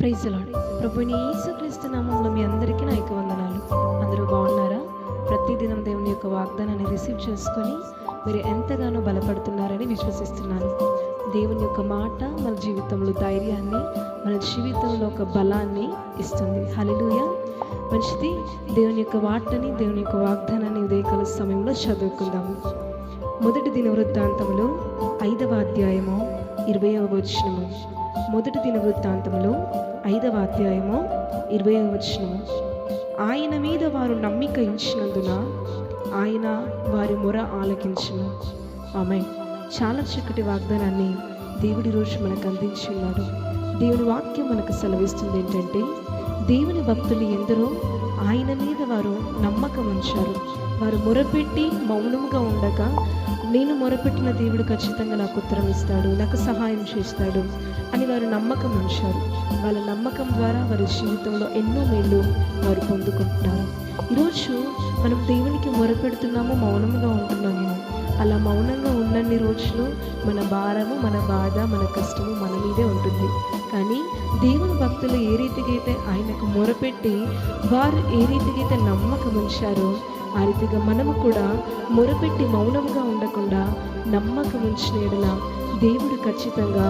Praise lord ప్రభుని యేసుక్రీస్తు నామంలో మీ అందరికీ నా యొక్క వందనాలు. అందరూ బాగున్నారా? ప్రతిదినం దేవుని యొక్క వాగ్దానాన్ని రిసీవ్ చేసుకొని మీరు ఎంతగానో బలపడుతున్నారని విశ్వసిస్తున్నాను. దేవుని యొక్క మాట మన జీవితంలో ధైర్యాన్ని మన జీవితంలో ఒక బలాన్ని ఇస్తుంది. హలిలుయ మంచిది దేవుని యొక్క వాటని దేవుని యొక్క వాగ్దానాన్ని ఉదయకాల సమయంలో చదువుకుందాము. మొదటి దిన వృత్తాంతంలో ఐదవ అధ్యాయము ఇరవయవ వచనము. మొదటి దిన వృత్తాంతంలో ఐదవ అధ్యాయము ఇరవై వచనము ఆయన మీద వారు నమ్మిక ఇచ్చినందున ఆయన వారి మొర ఆలకించును. ఆమె చాలా చక్కటి వాగ్దానాన్ని దేవుడి రోజు మనకు అందించున్నాడు దేవుని వాక్యం మనకు సెలవిస్తుంది ఏంటంటే దేవుని భక్తులు ఎందరో ఆయన మీద వారు నమ్మకం ఉంచారు. వారు మొరపెట్టి మౌనముగా ఉండగా నేను మొరపెట్టిన దేవుడు ఖచ్చితంగా నాకు ఉత్తరం ఇస్తాడు నాకు సహాయం చేస్తాడు అని వారు నమ్మకం ఉంచారు. వాళ్ళ నమ్మకం ద్వారా వారి జీవితంలో ఎన్నో మేళ్ళు వారు పొందుకుంటున్నారు. ఈరోజు మనం దేవునికి మొరపెడుతున్నాము మౌనంగా ఉంటున్నాము. అలా మౌనంగా ఉన్నన్ని రోజులు మన భారము మన బాధ మన కష్టము మన మీదే ఉంటుంది. కానీ దేవుని భక్తులు ఏ రీతిగా అయితే ఆయనకు మొరపెట్టి వారు ఏ రీతిగా అయితే నమ్మకం ఉంచారో ఆ రీతిగా మనము కూడా మొరపెట్టి మౌనంగా ఉండకుండా నమ్మకం ఉంచిన ఎడల దేవుడు ఖచ్చితంగా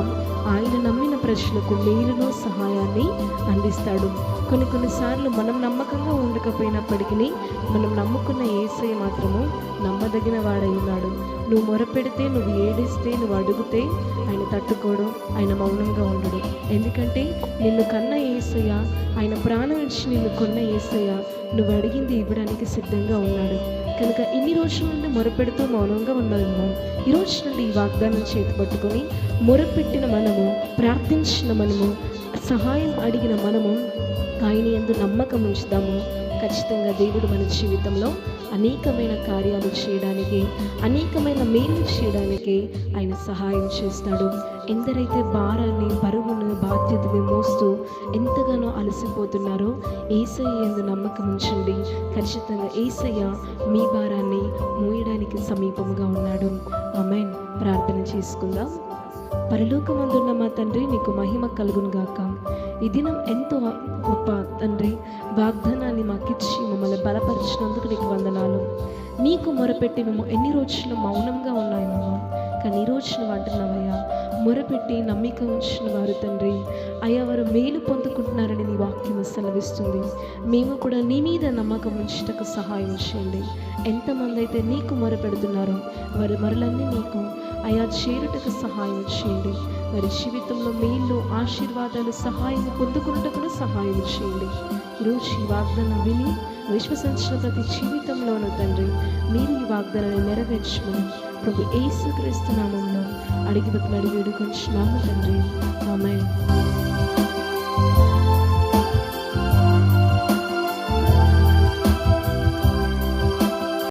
ఆయన నమ్మిన ప్రజలకు మేలును సహాయాన్ని అందిస్తాడు. కొన్ని కొన్నిసార్లు మనం నమ్మకంగా ఉండకపోయినప్పటికీ మనం నమ్ముకున్న ఏసై మాత్రము నమ్మదగిన వాడై ఉన్నాడు. నువ్వు మొరపెడితే నువ్వు ఏడిస్తే నువ్వు అడిగితే ఆయన తట్టుకోడు ఆయన మౌనంగా ఉండడు. ఎందుకంటే నిన్ను కన్న ఏసయ్య ఆయన ప్రాణం ఇచ్చి నిన్ను కొన్న ఏసయ్య నువ్వు అడిగింది ఇవ్వడానికి సిద్ధంగా ఉన్నాడు. కనుక ఇన్ని రోజుల నుండి మొరపెడుతూ మౌనంగా ఉన్నాము ఈ రోజు నుండి ఈ వాగ్దానం చేతి పట్టుకొని మొరపెట్టిన మనము ప్రార్థించిన మనము సహాయం అడిగిన మనము ఆయన ఎందు నమ్మకం ఉంచుదాము. ఖచ్చితంగా దేవుడు మన జీవితంలో అనేకమైన కార్యాలు చేయడానికి అనేకమైన మేలు చేయడానికి ఆయన సహాయం చేస్తాడు. ఎందరైతే భారాన్ని బరువును బాధ్యతని మోస్తూ ఎంతగానో అలసిపోతున్నారో ఏసయ్య ఎందు నమ్మకం ఉంచండి. ఖచ్చితంగా ఏసయ్య మీ భారాన్ని మోయడానికి సమీపంగా ఉన్నాడు. అమెన్ ప్రార్థన చేసుకుందాం. పరలోకమందున్న మా తండ్రి నీకు మహిమ కలుగునుగాక. ఈ దినం ఎంతో గొప్ప తండ్రి వాగ్దానాన్ని మాకిచ్చి మమ్మల్ని బలపరిచినందుకు నీకు వందనాలు. నీకు మొరపెట్టి మేము ఎన్ని రోజులు మౌనంగా ఉన్నాయేమో కానీ ఈ రోజు నువ్వు అంటున్నావయ్యా మొరపెట్టి నమ్మిక ఉంచిన వారు తండ్రి అయ్యా వారు మేలు పొందుకుంటున్నారని నీ వాక్యం సెలవిస్తుంది. మేము కూడా నీ మీద నమ్మకం ఉంచుటకు సహాయం చేయండి. ఎంతమంది అయితే నీకు మొరపెడుతున్నారో వారి మరలన్నీ నీకు అయా చేరుటకు సహాయం చేయండి. వారి జీవితంలో మేలు ఆశీర్వాదాలు సహాయం పొందుకున్నటకు సహాయం చేయండి. ఈరోజు ఈ వాగ్దానం విని విశ్వసించిన ప్రతి జీవితంలోనూ తండ్రి మీరు ఈ వాగ్దానాన్ని నెరవేర్చమని ప్రభు ఏసుక్రీస్తు నామంలో అడిగి బతులు అడిగి వేడుకొంచున్నాము తండ్రి. ఆమె